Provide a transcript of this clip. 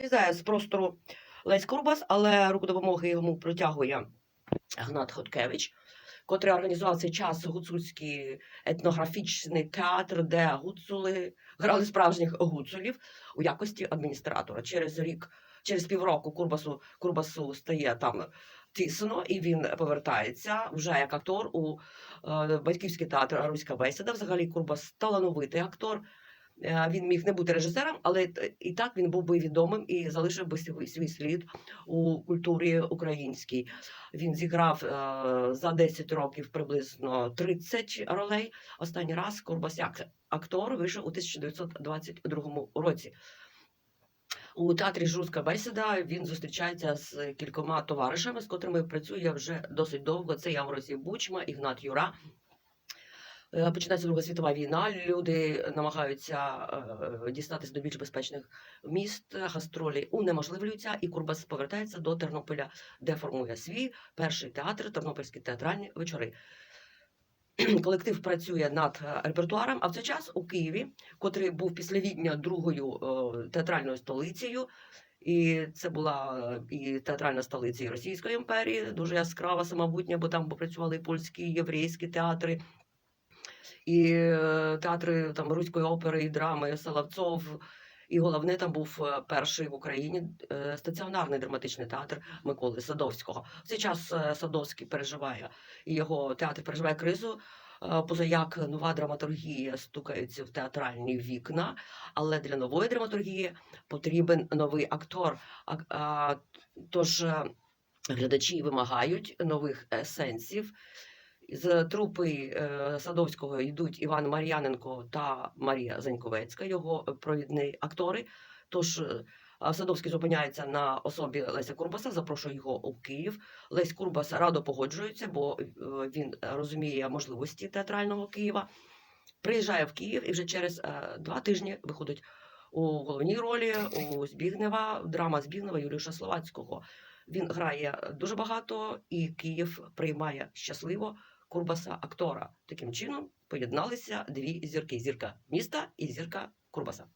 Вилізає з простору Лесь Курбас, але руку допомоги йому протягує Гнат Хоткевич, котрий організував цей час гуцульський етнографічний театр, де гуцули грали справжніх гуцулів у якості адміністратора. Через рік, через півроку Курбасу, Курбасу стає там тісно, і він повертається вже як актор у е, батьківський театр Руська бесіда. Взагалі Курбас талановитий актор. Е, Він міг не бути режисером, але і так він був би відомим і залишив би свій, слід у культурі українській. Він зіграв е, за 10 років приблизно 30 ролей. Останній раз Курбас як актор вийшов у 1922 році. У театрі Журська бесіда він зустрічається з кількома товаришами, з котрими працює вже досить довго. Це Ямросій Бучма, Ігнат Юра. Е, Починається Друга світова війна. Люди намагаються е, дістатися до більш безпечних міст. Гастролі унеможливлюються, і Курбас повертається до Тернополя, де формує свій перший театр Тернопільські театральні вечори. Колектив працює над е, репертуаром. А в цей час у Києві, котрий був після Відня другою е, театральною столицею. І це була е, і театральна столиця і Російської імперії, дуже яскрава, самобутня, бо там працювали і польські, і єврейські театри, і е, театри там руської опери, і драми, Соловцов. І головне там був е, перший в Україні е, стаціонарний драматичний театр Миколи Садовського. В цей час Садовський переживає і його театр переживає кризу. Позаяк нова драматургія стукається в театральні вікна, але для нової драматургії потрібен новий актор. А, а, тож глядачі вимагають нових е, сенсів. З трупи е, Садовського йдуть Іван Мар'яненко та Марія Заньковецька, його провідні актори. Тож е, Садовський зупиняється на особі Леся Курбаса, запрошує його у Київ. Лесь Курбас радо погоджується, бо е, він розуміє можливості театрального Києва. Приїжджає в Київ і вже через два тижні виходить у головній ролі у Збігнева, драма Збігнева Юріша Словацького. Він грає дуже багато, і Київ приймає щасливо Курбаса актора. Таким чином поєдналися дві зірки: зірка міста і зірка Курбаса.